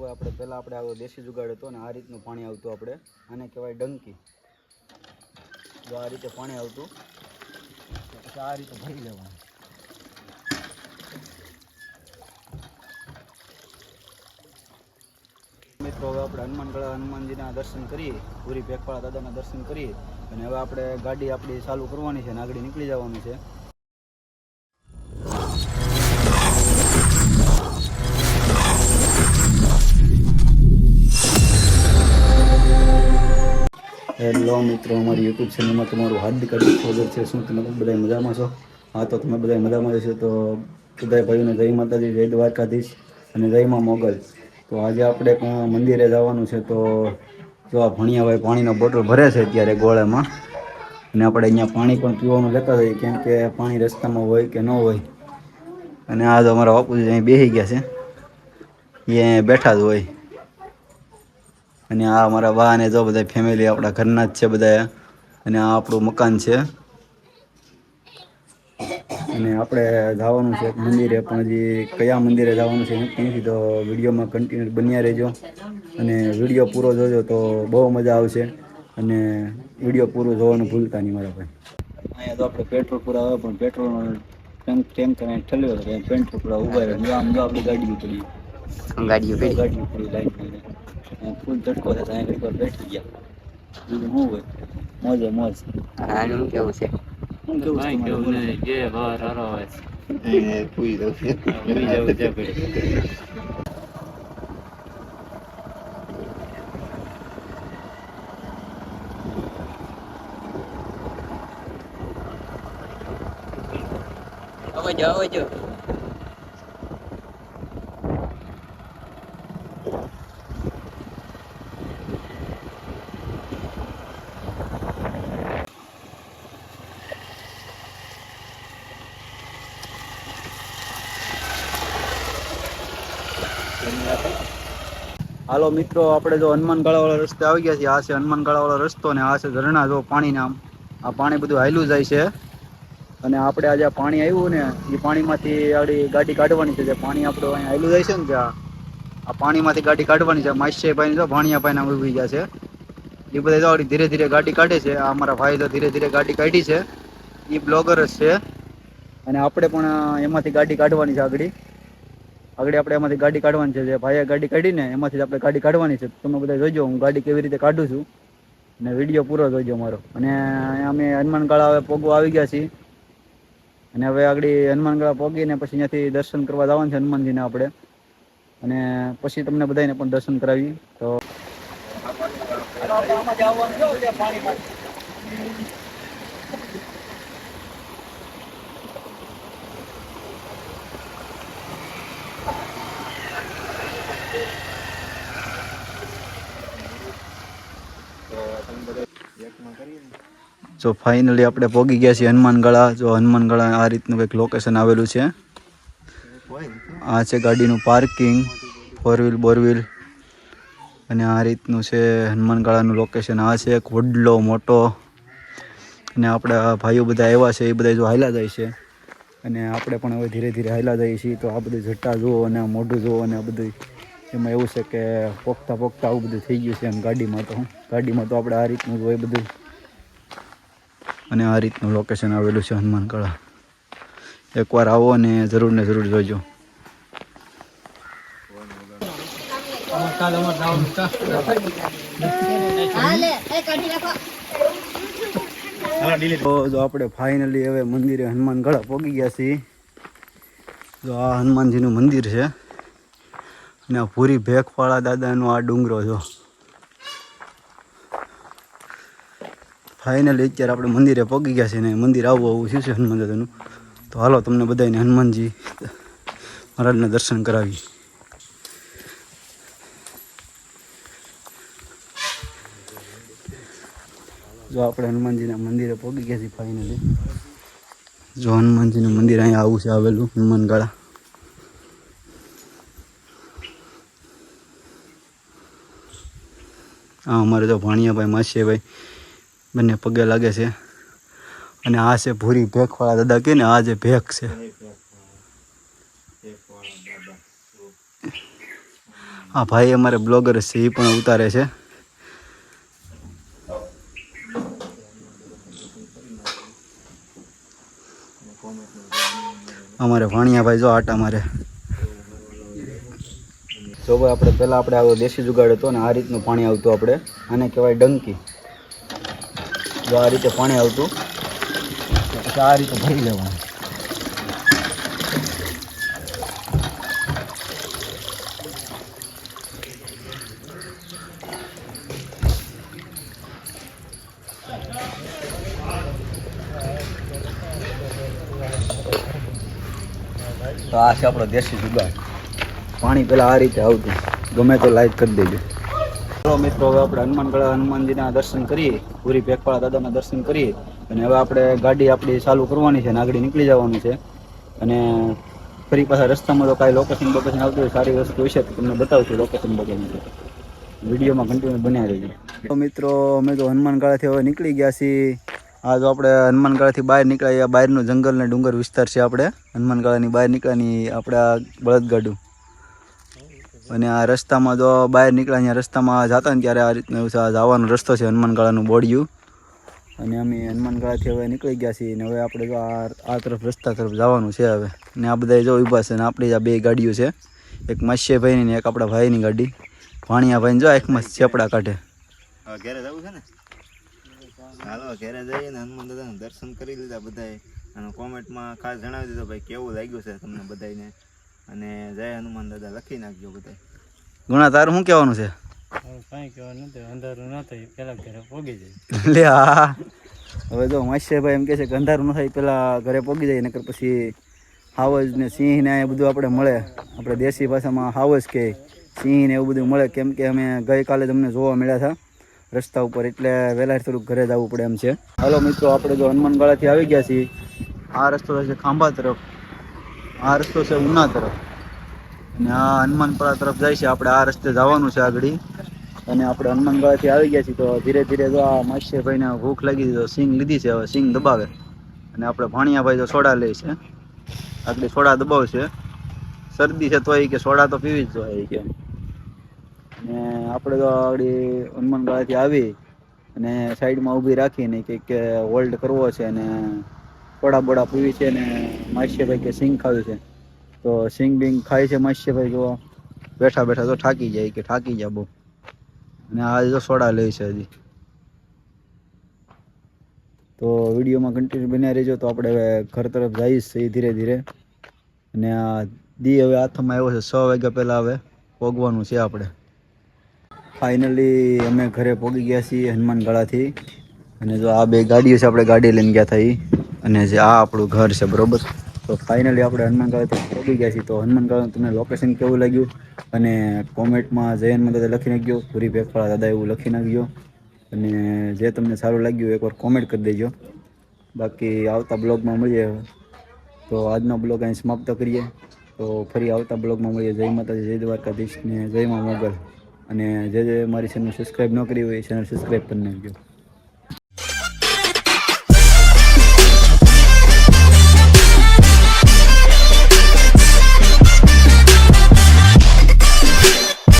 ભાઈ આપણે પહેલાં આપણે આવો દેશી જુગાડ હતો અને આ રીતનું પાણી આવતું આપણે. આને કહેવાય ડંકી. જો આ રીતે પાણી આવતું આ રીતે ભરી લેવાનું. મિત્રો, હવે આપણે હનુમાનગઢ, હનુમાનજીના દર્શન કરીએ. પૂરી ભેખવાળા દાદાના દર્શન કરીએ. અને હવે આપણે ગાડી આપણી ચાલુ કરવાની છે અને આગળ નીકળી જવાનું છે. હેલો મિત્રો, અમારી યુટ્યુબ ચેનલમાં તમારું હાર્દિક હાર્દિક સ્વાગત છે. શું તમે બધા મજામાં છો? હા, તો તમે બધા મજામાં છો તો બધા ભાઈઓને જય માતાજી, જય દ્વારકાધીશ અને જયમાં મોગલ. તો આજે આપણે મંદિરે જવાનું છે. તો જો આ ભણિયાભાઈ પાણીનો બોટલ ભરે છે અત્યારે ગોળામાં. અને આપણે અહીંયા પાણી પણ પીવાનું લેતા હોઈએ, કેમ કે પાણી રસ્તામાં હોય કે ન હોય. અને આ તો અમારા બાપુજી અહીં બેસી ગયા છે. એ બેઠા જ હોય. અને આ અમારા બા અને જો બધા ફેમિલી આપણા ઘરના જ છે બધા અને આ આપણું મકાન છે. અને આપણે જવાનું છે મંદિરે પણ હજી કયા મંદિરે જવાનું છે નક્કી નથી તો વિડીયોમાં કન્ટિન્યુ બન્યા રહેજો. અને વીડિયો પૂરો જોજો તો બહુ મજા આવશે. અને વીડિયો પૂરો જોવાનું ભૂલતા નહીં મારા ભાઈ. અહીંયા તો આપણે પેટ્રોલ પૂરા આવે પણ પેટ્રોલ ટેન્ક ટેન્ક કરીને ઠલ્યો પેટ્રોલ પૂરા ઊભા રહે આમ જો આપણી ગાડી પડી. ગાડીઓ બે ગાડી ઉપડી લાઈન લઈને અહીંયા ફૂલ તડકો થાય ત્યાં ઘડીક વાર બેઠી ગયા. બીજું શું હોય? મોજે મોજ. આનું કેવું છે? શું કેવું છે તમારે? બોલો? જે ભાવ સારો હોય. પૂરી દઉં છે. ઘડી. અવાજો હાલો મિત્રો, આપણે જો હનુમાન ગાળાવાળા રસ્તે આવી ગયા છીએ. આ છે હનુમાનગાળાવાળો રસ્તો ને આ છે ઝરણા જો પાણીના આમ. આ પાણી બધું હાયલું જાય છે. અને આપણે આજે પાણી આવ્યું ને એ પાણીમાંથી આગળ ગાડી કાઢવાની છે. જે પાણી આપણું અહીંયા હાલ્યું જાય છે ને જ્યાં, આ પાણીમાંથી ગાડી કાઢવાની છે. માસ્યભાઈ જો ભાણિયાભાઈ નામ ઊભી ગયા છે. એ બધા જો આગળ ધીરે ધીરે ગાડી કાઢે છે. આ અમારા ભાઈ તો ધીરે ધીરે ગાડી કાઢી છે. એ બ્લોગર જ છે. અને આપણે પણ એમાંથી ગાડી કાઢવાની છે આગળ. આગળ આપણે એમાંથી ગાડી કાઢવાની છે, જે ભાઈએ ગાડી કાઢીને એમાંથી આપણે ગાડી કાઢવાની છે. તમે બધા જોજો, હું ગાડી કેવી રીતે કાઢું છું અને વીડિયો પૂરો જોજો મારો. અને અમે હનુમાનગાળા હવે પોગવા આવી ગયા છીએ. અને હવે આગળ હનુમાનગાળા પોગીને પછી ત્યાંથી દર્શન કરવા જવાનું છે હનુમાનજીને આપણે. અને પછી તમને બધાને પણ દર્શન કરાવી તો જો ફાઇનલી આપણે પહોંચી ગયા છીએ હનુમાનગળા. જો હનુમાનગળા આ રીતનું કંઈક લોકેશન આવેલું છે. આ છે ગાડીનું પાર્કિંગ ફોર વ્હીલ બોર વ્હીલ અને આ રીતનું છે હનુમાનગાળાનું લોકેશન આ છે એક વડલો મોટો. અને આપણા ભાઈઓ બધા એવા છે, એ બધા જો હાલા જાય છે. અને આપણે પણ હવે ધીરે ધીરે હાલા જઈએ છીએ. તો આ બધું જટ્ટા જુઓ અને મોઢું જુઓ અને આ બધું એમાં એવું છે કે પોખતા પોખતા આવું બધું થઈ ગયું છે એમ ગાડીમાં તો. ગાડીમાં તો આપણે આ રીતનું હોય બધું. અને આ રીતનું લોકેશન આવેલું છે હનુમાનકળા. એકવાર આવો અને જરૂર ને જરૂર જોજો. જો આપણે ફાઇનલી હવે મંદિરે હનુમાનગઢ પહોંચી ગયા છીએ. જો આ હનુમાનજીનું મંદિર છે. અને આ પૂરી ભેખવાળા દાદાનો આ ડુંગરો જો. ફાઇનલી અત્યારે આપણે મંદિરે પગી ગયા છે ને મંદિર આવું આવું છે હનુમાન તો હાલો, તમને બધાને હનુમાનજી મહારાજના દર્શન કરાવી જો આપણે હનુમાનજીના મંદિરે પગી ગયા છીએ ફાઇનલી જો હનુમાનજીનું મંદિર અહીંયા આવું છે આવેલું, હનુમાનગાળા. હા અમારે તો ભાણિયાભાઈ માસીભાઈ બંને પગે લાગે છે. અને આ છે ભૂરી ભેખવાળા દાદા કે આ જે ભેખ છે. આ ભાઈ અમારે બ્લોગર છે એ પણ ઉતારે છે. અમારે ભાણિયાભાઈ જો આટા મારે. જો ભાઈ, આપણે પહેલાં આપણે આવો દેશી જુગાડ હતો ને, આ રીતનું પાણી આવતું આપણે. આને કહેવાય ડંકી. જો આ રીતે પાણી આવતું. પછી આ રીતે ભરી લેવાનું. તો આ છે આપણો દેશી જુગાડ પાણી પેલા આ રીતે આવતું. ગમે તો લાઈટ કરી દેજો. મિત્રો, હવે આપણે હનુમાનગઢ હનુમાનજીના દર્શન કરીએ. પૂરી પેકવાળા દાદાના દર્શન કરીએ. અને હવે આપણે ગાડી આપણી ચાલુ કરવાની છે નાગડી નીકળી જવાનું છે. અને ફરી પાછા રસ્તામાં તો કાંઈ લોકેશન બોકેશન આવતું હોય, સારી વસ્તુ હશે તો તમને બતાવશું લોકેશન બોકેશન. વિડીયોમાં કન્ટિન્યુ બન્યા રહીએ તો મિત્રો, અમે તો હનુમાનગાળાથી હવે નીકળી ગયા છીએ. આ જો આપણે હનુમાનગાળાથી બહાર નીકળ્યા બહારનું જંગલ ને ડુંગર વિસ્તાર છે આપણે. હનુમાનગાળાની બહાર નીકળ્યાની આપણે બળદગાડું. અને આ રસ્તામાં જો બહાર નીકળ્યા અહીંયા રસ્તામાં જતા ને ત્યારે આ રીતનો જવાનો રસ્તો છે હનુમાનગાળાનું બોડિયું. અને અમે હનુમાનગાળાથી હવે નીકળી ગયા છીએ અને હવે આપણે જો આ આ તરફ રસ્તા તરફ જવાનું છે હવે. ને આ બધા જો ઊભા છે ને આપણી આ બે ગાડીઓ છે. એક માસ્યભાઈની ને એક આપણા ભાઈની ગાડી. ભાણિયા ભાઈને જો એકમાં ચેપડા કાઢે. ઘરે જવું છે ને? હાલો, ઘેરે જઈએ ને હનુમાન દાદાને દર્શન કરી લીધા બધાએ અને કોમેન્ટમાં ખાસ જણાવી દીધો ભાઈ કેવું લાગ્યું છે તમને બધાને અને જય હનુમાન દાદા લખી નાખજો બધાય. ગુણા તારું શું કહેવાનું છે? કાંઈ કહેવા નથી અંધારું ન થાય પેલા ઘરે પોગી જાય. લે હા હવે જો માસ્યભાઈ એમ કહે છે કે અંધારું ન થાય પેલા ઘરે પોગી જાય નકર પછી હાવજ ને સિંહ ને એ બધું આપણે મળે. આપણે દેશી ભાષામાં હાવજ કે સિંહ ને એવું બધું મળે. કેમ કે અમે ગઈકાલે તમને જોવા મળ્યા હતા રસ્તા ઉપર એટલે વહેલા થોડુંક ઘરે જવું પડે એમ છે. હાલો મિત્રો આપણે જો હનુમાનગાળાથી આવી ગયા છીએ. આ રસ્તો છે ખાંભા તરફ. આ રસ્તો છે ઉના તરફ. અને આ હનુમાનપરા તરફ જાય છે. આપણે આ રસ્તે જવાનું છે આગળ. અને આપણે હનુમાનગાળાથી આવી ગયા છીએ તો ધીરે ધીરે જો આ માસ્યભાઈને ભૂખ લાગી તો સિંગ લીધી છે. હવે સિંગ દબાવે. અને આપણે ભાણિયાભાઈ તો સોડા લે છે. આગળ સોડા દબાવશે. શરદી છે તો એ કે સોડા તો પીવી જ જોઈએ કે. અને આપણે તો આગળ હનુમાનગાળાથી આવી અને સાઈડમાં ઊભી રાખીને કે હોલ્ડ કરવો છે અને સોડા બડા પીવી છે અને માસ્યભાઈ કે સિંગ ખાવી છે. તો સિંગ બિંગ ખાય છે માસ્યભાઈ જો. બેઠા બેઠા તો થાકી જાય કે થાકી જાય બહુ. અને આજે તો સોડા લે છે હજી. તો વિડીયોમાં કન્ટિન્યુ બન્યા રહેજો તો આપણે હવે ઘર તરફ જઈશ એ ધીરે ધીરે. અને આ દી હવે હાથમાં આવ્યો છે, છ વાગ્યા પહેલાં હવે પોગવાનું છે આપણે. ફાઇનલી અમે ઘરે પોગી ગયા છીએ હનુમાનગાળાથી અને જો આ બે ગાડીઓ છે, આપણે ગાડી લઈને ગયા હતા ઈ. અને જે આ આપણું ઘર છે, બરોબર? તો ફાઇનલી આપણે હનુમાનગાળાથી પહોંચી ગયા છીએ. તો હનુમાનગાળાનું તમને લોકેશન કેવું લાગ્યું? અને કોમેન્ટમાં જયન મદદ લખી નાખજો, પૂરી ભેખવાળા દાદા એવું લખી નાખજો. અને જે તમને સારું લાગ્યું એકવાર કોમેન્ટ કરી દેજો. બાકી આવતા બ્લોગમાં મળીએ તો આજનો બ્લોગ અહીં સમાપ્ત કરીએ. તો ફરી આવતા બ્લોગમાં મળીએ. જય માતાજી, જય દ્વારકાધીશ ને જય મા મોગલ. અને જે જે મારી ચેનલ સબસ્ક્રાઈબ ન કરી હોય ચેનલ સબસ્ક્રાઈબ કરી નાખજો.